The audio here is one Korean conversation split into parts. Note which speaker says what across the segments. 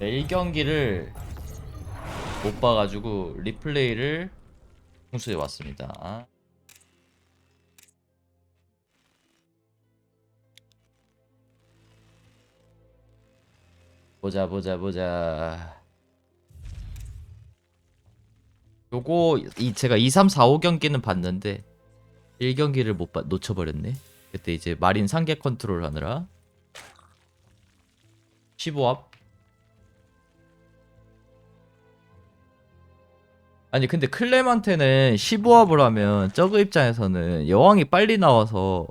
Speaker 1: 네, 1경기를 못 봐가지고 리플레이를 공수해 왔습니다. 보자 보자 보자. 요거 이 제가 2, 3, 4, 5 경기는 봤는데 1경기를 못 봐, 놓쳐버렸네. 그때 이제 마린 상계 컨트롤 하느라 15합 아니 근데 클렘한테는 15합을 하면 저그 입장에서는 여왕이 빨리 나와서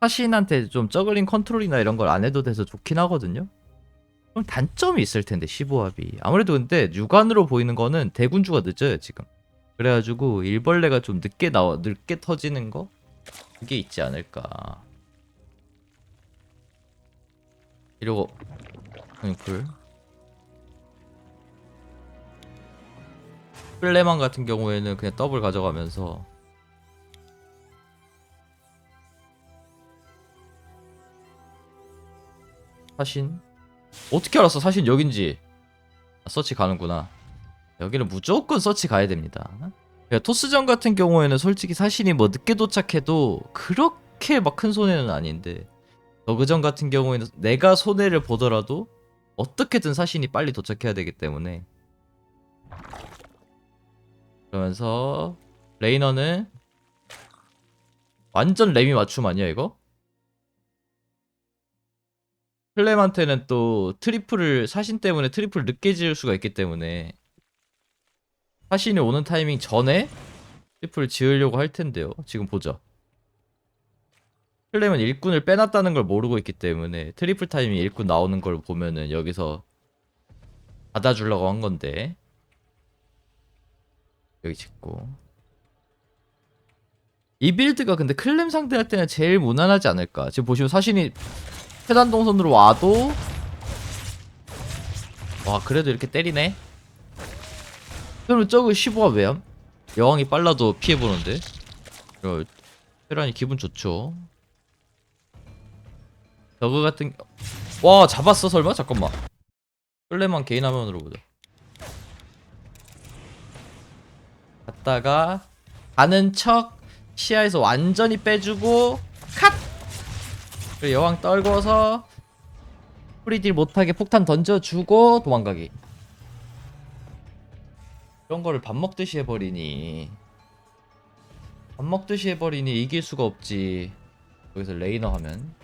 Speaker 1: 사신한테 좀 저글링 컨트롤이나 이런 걸 안 해도 돼서 좋긴 하거든요. 그럼 단점이 있을 텐데 15합이 아무래도 근데 육안으로 보이는 거는 대군주가 늦어요 지금. 그래가지고 일벌레가 좀 늦게 나와 늦게 터지는 거 그게 있지 않을까. 이러고 형풀 플레만 같은 경우에는 그냥 더블 가져가면서. 사신? 어떻게 알았어? 사신 여긴지. 아, 서치 가는구나. 여기는 무조건 서치 가야 됩니다. 토스전 같은 경우에는 솔직히 사신이 뭐 늦게 도착해도 그렇게 막 큰 손해는 아닌데. 저그전 같은 경우에는 내가 손해를 보더라도 어떻게든 사신이 빨리 도착해야 되기 때문에 그러면서 레이너는 완전 레미 맞춤 아니야 이거? 클렘한테는 또 트리플을 사신 때문에 트리플 늦게 지을 수가 있기 때문에 사신이 오는 타이밍 전에 트리플을 지으려고 할 텐데요. 지금 보자. 클렘은 일꾼을 빼놨다는 걸 모르고 있기 때문에 트리플 타이밍 일꾼 나오는 걸 보면은 여기서 받아주려고 한 건데 여기 짓고. 이 빌드가 근데 클렘 상대할 때는 제일 무난하지 않을까. 지금 보시면 사신이 최단 동선으로 와도 와 그래도 이렇게 때리네. 그러면 저거 15가 왜함? 여왕이 빨라도 피해보는데? 어, 테란이 기분 좋죠. 저거 같은 와 잡았어 설마? 잠깐만. 클렘만 개인 화면으로 보자 갔다가 가는 척 시야에서 완전히 빼주고 컷! 그리고 여왕 떨궈서 프리딜 못하게 폭탄 던져주고 도망가기. 이런 거를 밥 먹듯이 해버리니. 밥 먹듯이 해버리니 이길 수가 없지. 여기서 레이너 하면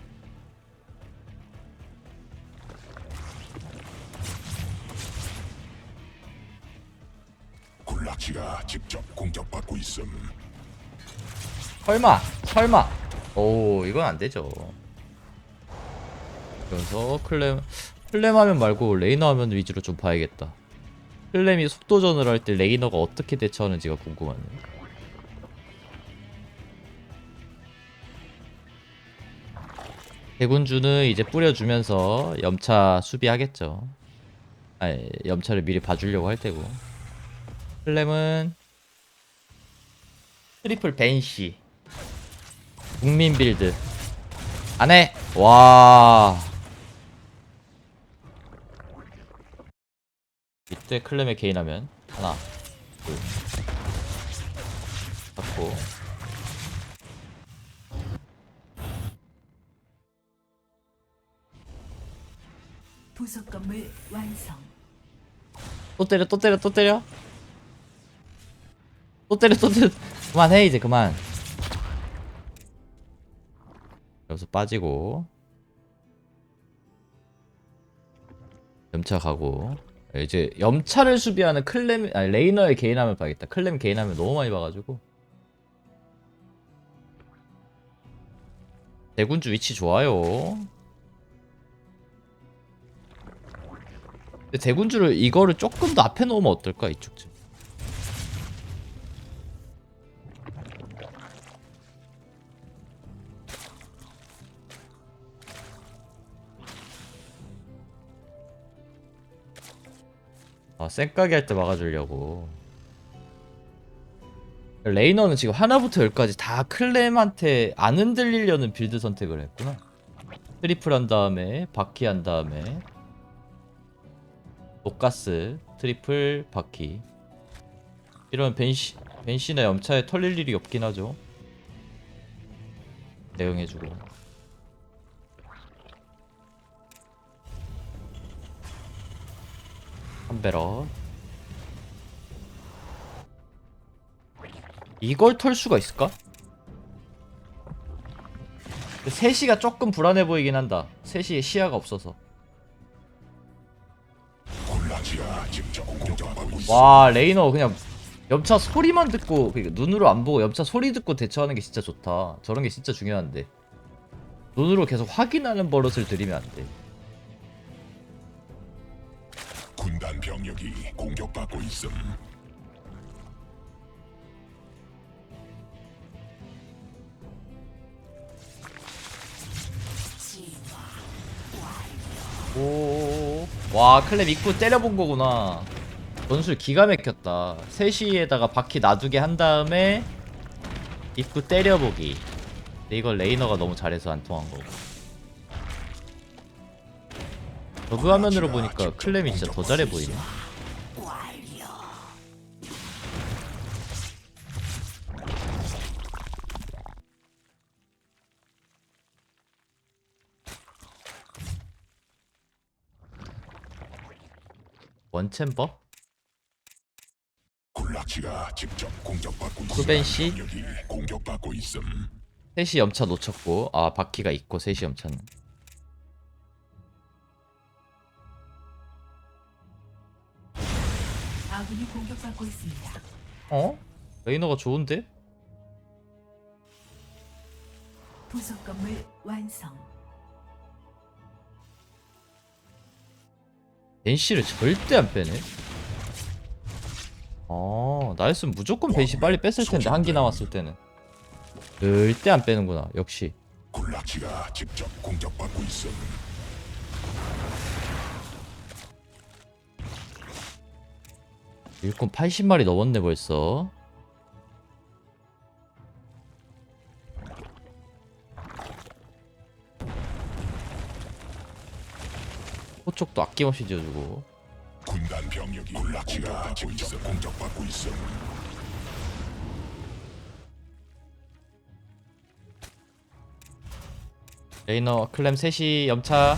Speaker 2: 굴락시가 직접 공격받고 있음.
Speaker 1: 설마 설마. 오 이건 안 되죠. 그래서 클램 클램 하면 말고 레이너 하면 위주로 좀 봐야겠다. 클램이 속도전을 할 때 레이너가 어떻게 대처하는지가 궁금하네. 대군주는 이제 뿌려주면서 염차 수비하겠죠. 아니 염차를 미리 봐주려고 할 테고 클램은 트리플 벤시. 국민 빌드. 안해 와. 이때 클램에 개인하면 하나 둘 잡고.
Speaker 3: 부속 건물 완성.
Speaker 1: 또 때려 또 때려 또 때려 또 때려 또 때려. 그만해 이제 그만. 여기서 빠지고. 염차 가고. 이제 염차를 수비하는 클렘 아니 레이너의 개인함을 봐야겠다. 클렘 개인함을 너무 많이 봐가지고. 대군주 위치 좋아요. 대군주를 이거를 조금 더 앞에 놓으면 어떨까 이쪽쯤 쌩까기 할때 막아주려고. 레이너는 지금 하나부터 열까지 다 클렘한테 안 흔들리려는 빌드 선택을 했구나. 트리플 한 다음에 바퀴 한 다음에. 녹가스 트리플 바퀴. 이런 벤시 벤시나 염차에 털릴 일이 없긴 하죠. 대응해주고 한베럿 이걸 털 수가 있을까? 3시가 조금 불안해 보이긴 한다. 3시에 시야가 없어서. 와 레이너 그냥 염차 소리만 듣고 그러니까 눈으로 안 보고 염차 소리 듣고 대처하는 게 진짜 좋다. 저런 게 진짜 중요한데. 눈으로 계속 확인하는 버릇을 들이면 안돼
Speaker 2: 병력이 공격받고 있음.
Speaker 1: 오 와 클랩 입구 때려본 거구나. 전술 기가 막혔다. 3시에다가 바퀴 놔두게 한 다음에 입구 때려보기. 근데 이걸 레이너가 너무 잘해서 안 통한 거고. 저그 화면으로 보니까 클램이 진짜 더 잘해 보이네 원챔버?
Speaker 2: 굴라지가 직접 공격받고? 병력이 공격받고 있음.
Speaker 1: 3시 염차 놓쳤고 아 바퀴가 있고 3시 염차는
Speaker 3: 아군이 공격받고 있습니다.
Speaker 1: 어? 레이너가 좋은데?
Speaker 3: 부속 건물 완성.
Speaker 1: 벤시를 절대 안 빼네. 어 나였으면 무조건 벤시 빨리 뺐을 텐데 한기 남았을 때는. 절대 안 빼는구나 역시.
Speaker 2: 굴라지가 직접 공격받고 있음.
Speaker 1: 일꾼 80마리 넘었네 벌써 호쪽도 아낌없이 지어주고
Speaker 2: 군단 병력이 굴라지가 직접 공격받고 있음.
Speaker 1: 레이너 클램 3시 염차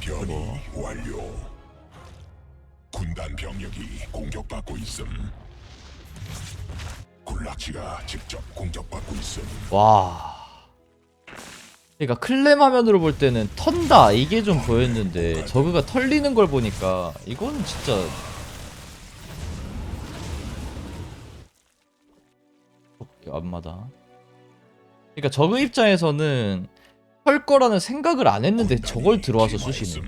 Speaker 2: 변이 완료. 군단 병력이 공격받고 있음. 굴라지가 직접 공격받고 있음.
Speaker 1: 와. 그러니까 클램 화면으로 볼 때는 턴다 이게 좀 보였는데 저그가 털리는 걸 보니까 이거는 진짜 어, 안마다. 그러니까 저그 입장에서는 털 거라는 생각을 안 했는데 저걸 들어와서 쑤시네.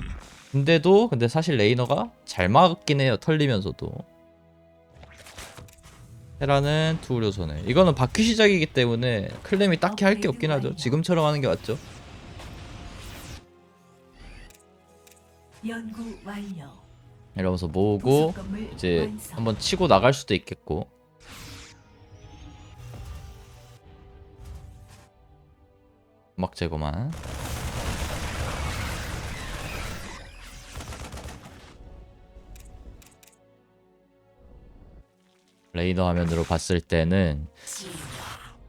Speaker 1: 근데도 근데 사실 레이너가 잘 막긴 해요 털리면서도. 테라는 투우려서네. 이거는 바퀴 시작이기 때문에 클램이 딱히 할 게 없긴 하죠. 지금처럼 하는 게 맞죠.
Speaker 3: 연구 완료.
Speaker 1: 이러면서 모으고 이제. 한번 치고 나갈 수도 있겠고. 막 제거만. 레이더 화면으로 봤을 때는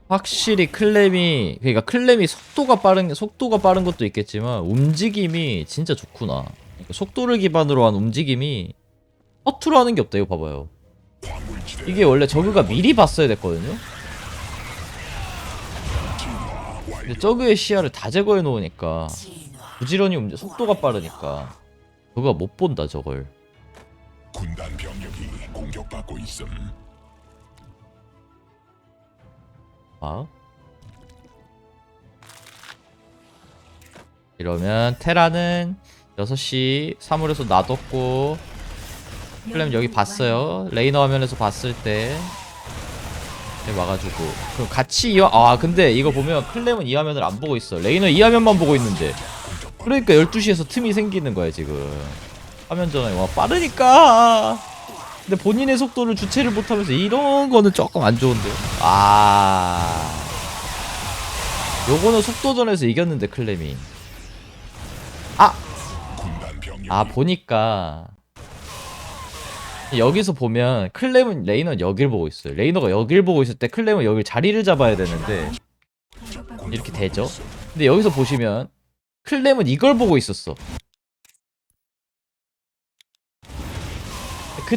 Speaker 1: 확실히 클램이 그러니까 클램이 속도가 빠른 속도가 빠른 것도 있겠지만 움직임이 진짜 좋구나. 그러니까 속도를 기반으로 한 움직임이 허투루 하는 게 없다. 이거 봐봐요. 이게 원래 저그가 미리 봤어야 됐거든요. 근데 저그의 시야를 다 제거해 놓으니까 부지런히 움직 속도가 빠르니까 저그가 못 본다 저걸.
Speaker 2: 군단 병력이 공격받고 있음.
Speaker 1: 아. 이러면 테라는 6시 사물에서 놔뒀고 클램 여기 봤어요. 레이너 화면에서 봤을 때. 와가지고. 그럼 같이 이화 아 근데 이거 보면 클램은 이 화면을 안 보고 있어. 레이너 이 화면만 보고 있는데. 그러니까 12시에서 틈이 생기는 거야 지금. 화면 전환이 와 빠르니까 근데 본인의 속도를 주체를 못하면서 이런 거는 조금 안 좋은데요 아 요거는 속도전에서 이겼는데
Speaker 2: 군단 병력이
Speaker 1: 아 보니까 여기서 보면 클렘은 레이너는 여길 보고 있어요. 레이너가 여길 보고 있을 때 클렘은 여기 자리를 잡아야 되는데 이렇게 되죠. 근데 여기서 보시면 클렘은 이걸 보고 있었어.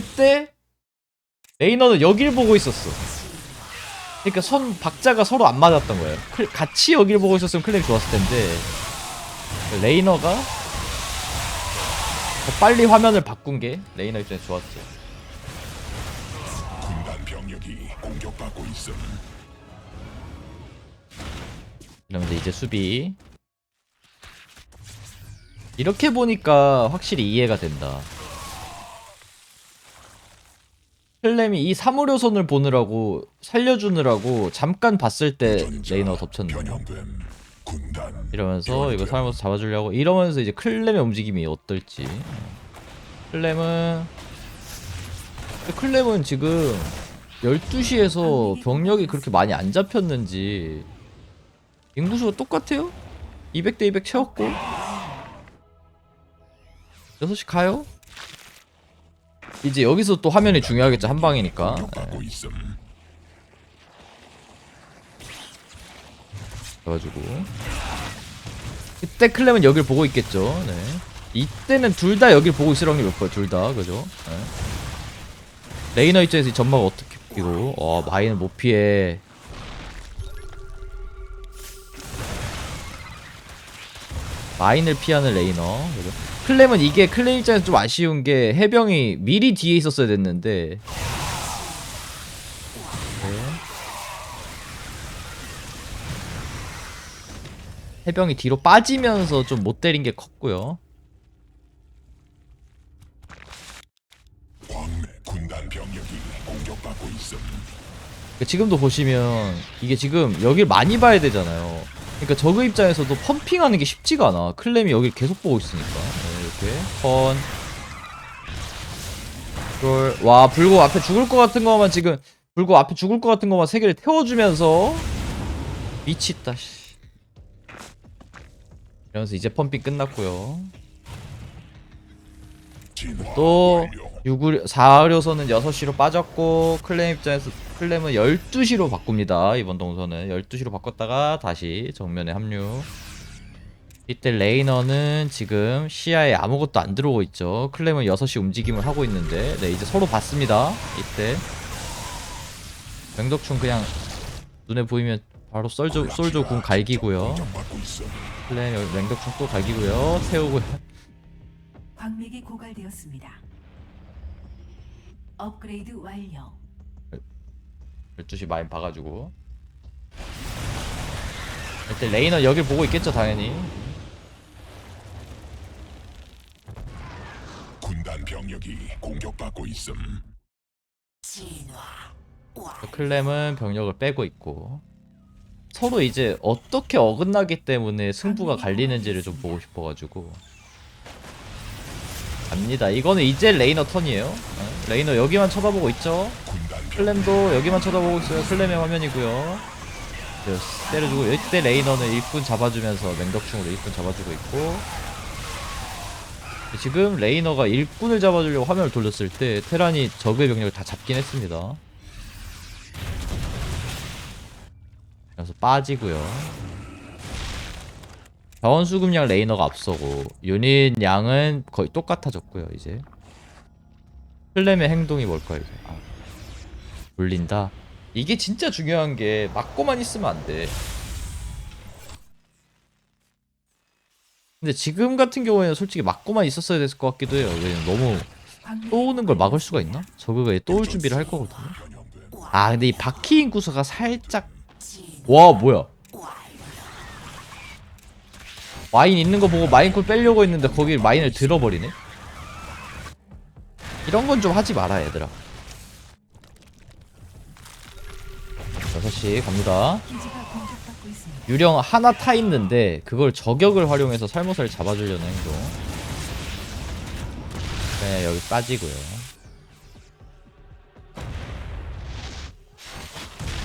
Speaker 1: 그때 레이너는 여길 보고 있었어. 그러니까 선 박자가 서로 안 맞았던 거예요. 클- 같이 여길 보고 있었으면 클렘이 좋았을 텐데 레이너가 더 빨리 화면을 바꾼 게 레이너 입장에 좋았죠.
Speaker 2: 군단 병력이 공격받고 있음.
Speaker 1: 이러면서 이제 수비 이렇게 보니까 확실히 이해가 된다 헬렘이 이 사무료선을 보느라고 살려주느라고 잠깐 봤을 때 레이너 덮쳤네 이러면서 이거 살면서 잡아주려고 이러면서 이제 클렘의 움직임이 어떨지. 클렘은 클렘은 지금 12시에서 병력이 그렇게 많이 안 잡혔는지 인구수가 똑같아요? 200 대 200 채웠고? 6시 가요? 이제 여기서 또 화면이 중요하겠죠 한 방이니까. 잡아주고 이때 클렘은 여길 보고 있겠죠 네. 이때는 둘 다 여길 보고 있을 확률이 높아요 둘다 그죠 네. 레이너 입장에서 이 전막 어떻게 피고 와 마인은 못 피해 마인을 피하는 레이너 클렘은 이게 클렘 입장에서 좀 아쉬운 게 해병이 미리 뒤에 있었어야 됐는데 네. 해병이 뒤로 빠지면서 좀 못 때린 게 컸고요. 그러니까 지금도 보시면 이게 지금 여길 많이 봐야 되잖아요. 그러니까 저그 입장에서도 펌핑하는 게 쉽지가 않아. 클렘이 여길 계속 보고 있으니까. 네, 이렇게 펀. 롤. 와 불고 앞에 죽을 것 같은 거만 지금 불고 앞에 죽을 것 같은 거만 세 개를 태워주면서 미치다. 씨. 이러면서 이제 펌핑 끝났고요. 또
Speaker 2: 완료.
Speaker 1: 6을 4의료선은 6시로 빠졌고 클렘 입장에서 클렘은 12시로 바꿉니다. 이번 동선은 12시로 바꿨다가 다시 정면에 합류. 이때 레이너는 지금 시야에 아무것도 안 들어오고 있죠. 클렘은 6시 움직임을 하고 있는데 네 이제 서로 봤습니다. 이때 맹덕충 그냥 눈에 보이면 바로 썰조 솔조 궁 갈기고요. 여기 맹덕충 또 갈기고요. 태우고요.
Speaker 3: 광맥이 고갈되었습니다. 업그레이드 완료.
Speaker 1: 12시 마인 봐가지고. 일단 레이너 여길 보고 있겠죠 당연히.
Speaker 2: 군단 병력이 공격받고 있음.
Speaker 1: 클렘은 병력을 빼고 있고. 서로 이제 어떻게 어긋나기 때문에 승부가 갈리는지를 좀 보고 싶어가지고. 갑니다. 이거는 이제 레이너 턴이에요. 어, 레이너 여기만 쳐다보고 있죠?
Speaker 2: 군단 병
Speaker 1: 클렘도 여기만 쳐다보고 있어요. 클렘의 화면이고요. 네, 때려주고 이때 레이너는 일꾼 잡아주면서 맹덕충으로 일꾼 잡아주고 있고. 지금 레이너가 일꾼을 잡아주려고 화면을 돌렸을 때 테란이 적의 병력을 다 잡긴 했습니다. 그래서 빠지고요. 자원 수급량 레이너가 앞서고 유닛 양은 거의 똑같아졌고요 이제. 클렘의 행동이 뭘까요 이제? 아, 돌린다. 이게 진짜 중요한 게 맞고만 있으면 안 돼. 근데 지금 같은 경우에는 솔직히 맞고만 있었어야 됐을 것 같기도 해요. 왜냐면 너무 또 오는 걸 막을 수가 있나? 저그가 또 올 준비를 할 거거든요. 아 근데 이 바퀴 인구수가 살짝 와 뭐야? 마인 있는 거 보고 마인콜 빼려고 했는데 거기 마인을 들어버리네. 이런 건 좀 하지 마라 얘들아. 6시 갑니다. 유령 하나 타 있는데 그걸 저격을 활용해서 살모사를 잡아주려는 행동. 네 여기 빠지고요.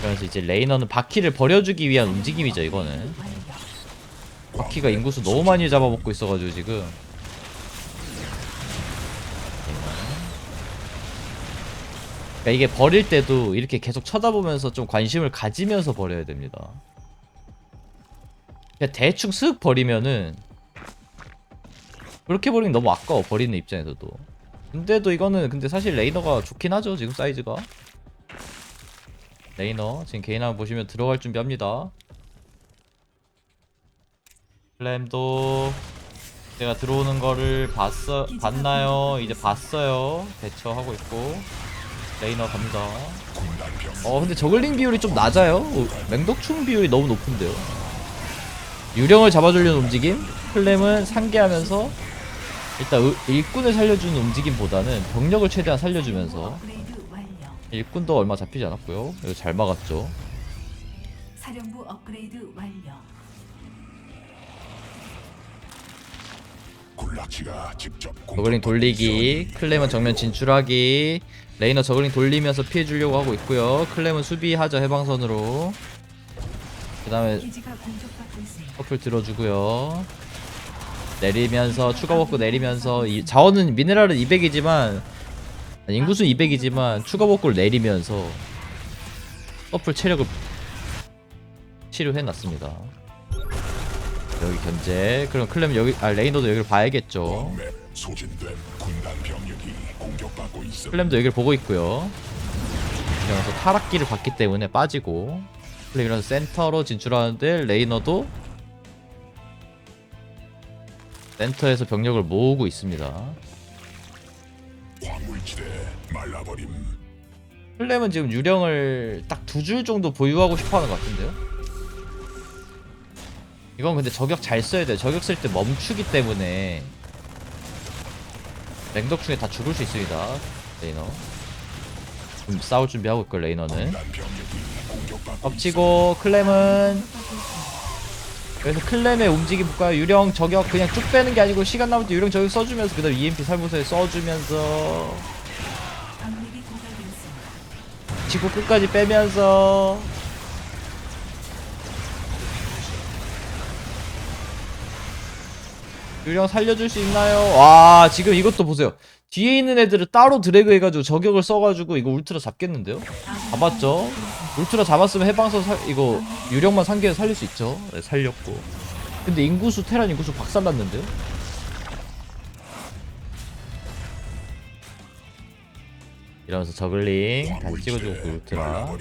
Speaker 1: 그래서 이제 레이너는 바퀴를 버려주기 위한 움직임이죠 이거는. 바퀴가 인구수 너무 많이 잡아먹고 있어가지고 지금 그러니까 이게 버릴 때도 이렇게 계속 쳐다보면서 좀 관심을 가지면서 버려야 됩니다. 그냥 대충 쓱 버리면은 그렇게 버리면 너무 아까워 버리는 입장에서도. 근데도 이거는 근데 사실 레이너가 좋긴 하죠 지금 사이즈가. 레이너 지금 개인 한번 보시면 들어갈 준비합니다. 플램도 제가 들어오는 거를 봤어 봤나요? 이제 봤어요. 대처하고 있고 레이너 갑니다. 어 근데 저글링 비율이 좀 낮아요. 어, 맹독충 비율이 너무 높은데요. 유령을 잡아주려는 움직임, 플램은 상계하면서 일단 의- 일꾼을 살려주는 움직임보다는 병력을 최대한 살려주면서. 일꾼도 얼마 잡히지 않았고요. 이거 잘 막았죠.
Speaker 3: 사령부 업그레이드 완료.
Speaker 2: 군락지가 직접
Speaker 1: 저글링 돌리기, 클램은 정면 진출하기, 레이너 저글링 돌리면서 피해주려고 하고 있고요. 클램은 수비하죠 해방선으로. 그 다음에. 커플 들어주고요. 내리면서 추가 버프 내리면서 이 자원은 미네랄은 200이지만 인구수 200이지만 추가 버프를 내리면서 커플 체력을 치료해 놨습니다. 여기 견제. 그럼 클램 여기 아 레이너도 여기를 봐야겠죠. 클램도 여기를 보고 있고요. 이러면서 타락기를 봤기 때문에 빠지고 클램 이러면서 센터로 진출하는데 레이너도 센터에서 병력을 모으고 있습니다. 클램은 지금 유령을 딱 두 줄 정도 보유하고 싶어하는 것 같은데요. 이건 근데 저격 잘 써야 돼요. 저격 쓸 때 멈추기 때문에 맹독충에 다 죽을 수 있습니다. 레이너. 지금 싸울 준비하고 있고 레이너는. 엎치고 클램은. 그래서 클램의 움직임 볼까요? 유령 저격 그냥 쭉 빼는 게 아니고 시간 남을 때 유령 저격 써주면서 그 다음 EMP 살모소에 써주면서. 지구 끝까지 빼면서 유령 살려줄 수 있나요? 와 지금 이것도 보세요 뒤에 있는 애들을 따로 드래그 해가지고 저격을 써가지고 이거 울트라 잡겠는데요? 잡았죠? 울트라 잡았으면 해방선 살, 이거 유령만 상계에 살릴 수 있죠? 네, 살렸고 근데 인구수 테란 인구수 박살났는데요? 이러면서 저글링 다시 찍어주고 울트라.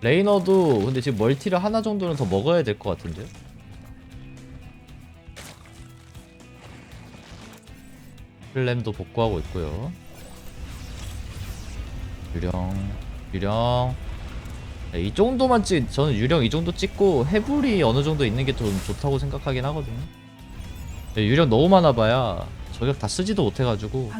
Speaker 1: 레이너도 근데 지금 멀티를 하나 정도는 더 먹어야 될 것 같은데요? 플램도 복구하고 있고요. 유령, 유령. 네, 이 정도만 찍, 저는 유령 이 정도 찍고 해불이 어느 정도 있는 게 좀 좋다고 생각하긴 하거든요. 네, 유령 너무 많아봐야 저격 다 쓰지도 못해가지고.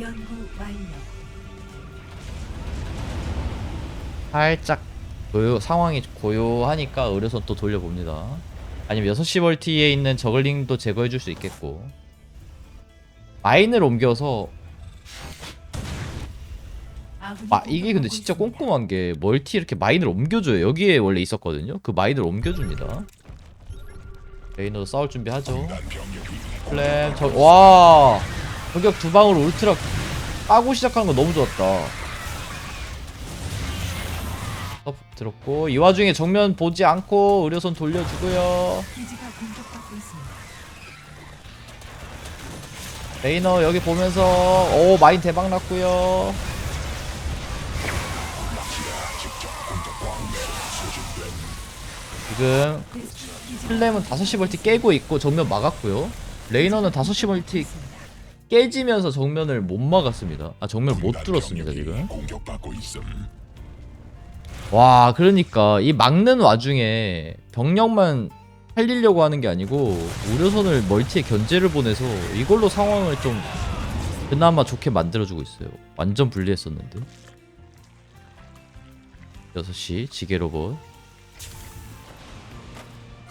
Speaker 3: 연구 완료.
Speaker 1: 살짝 고요, 상황이 고요하니까 의료선 또 돌려봅니다. 아니면 6시 멀티에 있는 저글링도 제거해줄 수 있겠고 마인을 옮겨서
Speaker 3: 아군이
Speaker 1: 아 이게 근데 진짜. 꼼꼼한 게 멀티 이렇게 마인을 옮겨줘요. 여기에 원래 있었거든요. 그 마인을 옮겨줍니다. 레이너도 싸울 준비하죠. 플랜 저와 저격 두 방으로 울트라 까고 시작하는 거 너무 좋았다. 들었고 이 와중에 정면 보지 않고 의료선 돌려주고요. 레이너 여기 보면서 오 마인 대박 났고요. 지금 플램은 5시 멀티 깨고 있고 정면 막았고요. 레이너는 5시 멀티 깨지면서 정면을 못 막았습니다. 아 정면을 못 뚫었습니다 지금. 와 그러니까 이 막는 와중에 병력만 살리려고 하는 게 아니고 우려선을 멀티에 견제를 보내서 이걸로 상황을 좀 그나마 좋게 만들어주고 있어요. 완전 불리했었는데. 6시 지게 로봇.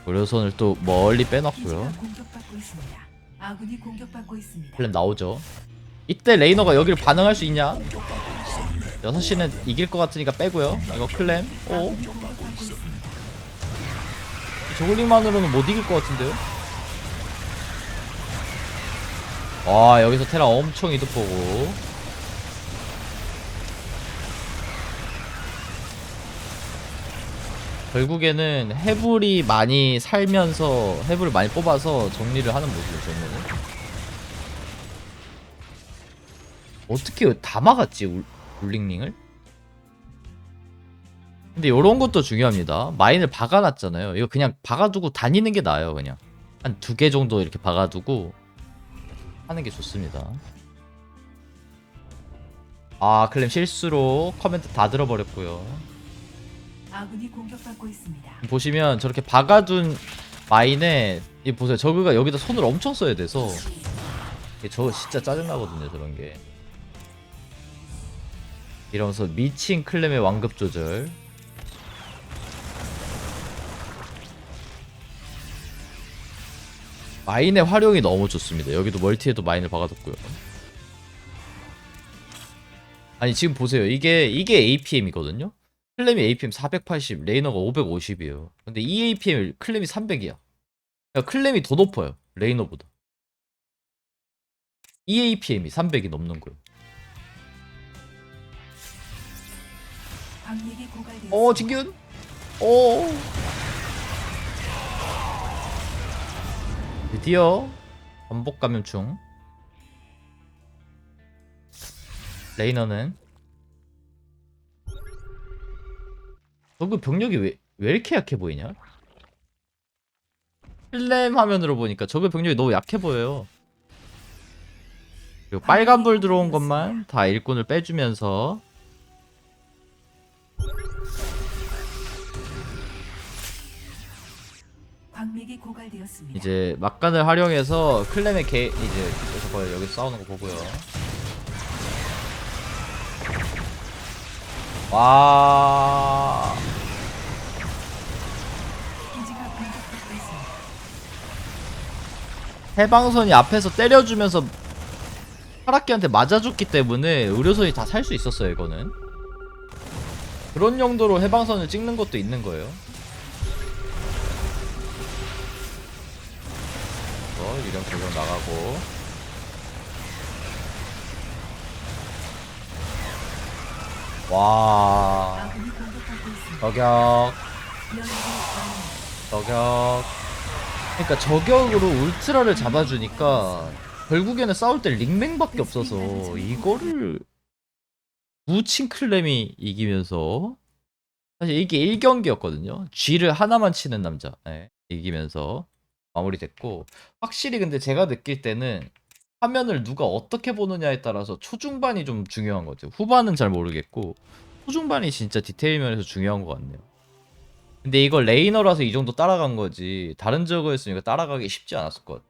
Speaker 1: 우려선을 또 멀리 빼놨고요. 플랜 나오죠. 이때 레이너가 여기를 반응할 수 있냐 6시는 이길 것 같으니까 빼고요. 이거 클램. 오. 저글링만으로는 못 이길 것 같은데요? 와 여기서 테라 엄청 이득 보고. 결국에는 해불이 많이 살면서 해불을 많이 뽑아서 정리를 하는 모습이죠 저는. 어떻게 다 막았지 울, 울링링을? 근데 요런 것도 중요합니다 마인을 박아놨잖아요 이거 그냥 박아두고 다니는 게 나아요 그냥 한 두 개 정도 이렇게 박아두고 하는 게 좋습니다. 아 클램 실수로 커멘트 다 들어버렸고요.
Speaker 3: 아군이 공격받고 있습니다.
Speaker 1: 보시면 저렇게 박아둔 마인에 이 보세요. 저그가 여기다 손을 엄청 써야 돼서 이게 저거 진짜 짜증나거든요. 저런 게 이러면서 미친 클램의 완급 조절. 마인의 활용이 너무 좋습니다. 여기도 멀티에도 마인을 박아뒀고요. 아니 지금 보세요. 이게 이게 APM이거든요. 클램이 APM 480, 레이너가 550이에요. 근데 이 APM 클램이 300이야. 그러니까 클램이 더 높아요. 레이너보다. 이 APM이 300이 넘는 거예요. 어, 진균. 어. 드디어 반복 감염충. 레이너는 저그 병력이 왜, 왜 이렇게 약해 보이냐? 필렘 화면으로 보니까 저그 병력이 너무 약해 보여요. 그리고 빨간불 들어온 것만 다 일꾼을 빼주면서
Speaker 3: 이.
Speaker 1: 이제 막간을 활용해서 클램의 개 이제 저거 여기 싸우는 거 보고요. 와. 해방선이 앞에서 때려주면서 파라키한테 맞아줬기 때문에 의료선이 다 살 수 있었어요 이거는. 그런 용도로 해방선을 찍는 것도 있는 거예요. 유령 조명 나가고. 와. 저격. 저격. 그러니까 저격으로 울트라를 잡아주니까 결국에는 싸울 때 링맹밖에 없어서 이거를 무친 클램이 이기면서 사실 이게 1경기였거든요. G를 하나만 치는 남자 예, 이기면서 마무리됐고 확실히 근데 제가 느낄 때는 화면을 누가 어떻게 보느냐에 따라서 초중반이 좀 중요한 거죠. 후반은 잘 모르겠고 초중반이 진짜 디테일 면에서 중요한 것 같네요. 근데 이거 레이너라서 이 정도 따라간 거지 다른 저거였으니까 따라가기 쉽지 않았을 것 같아.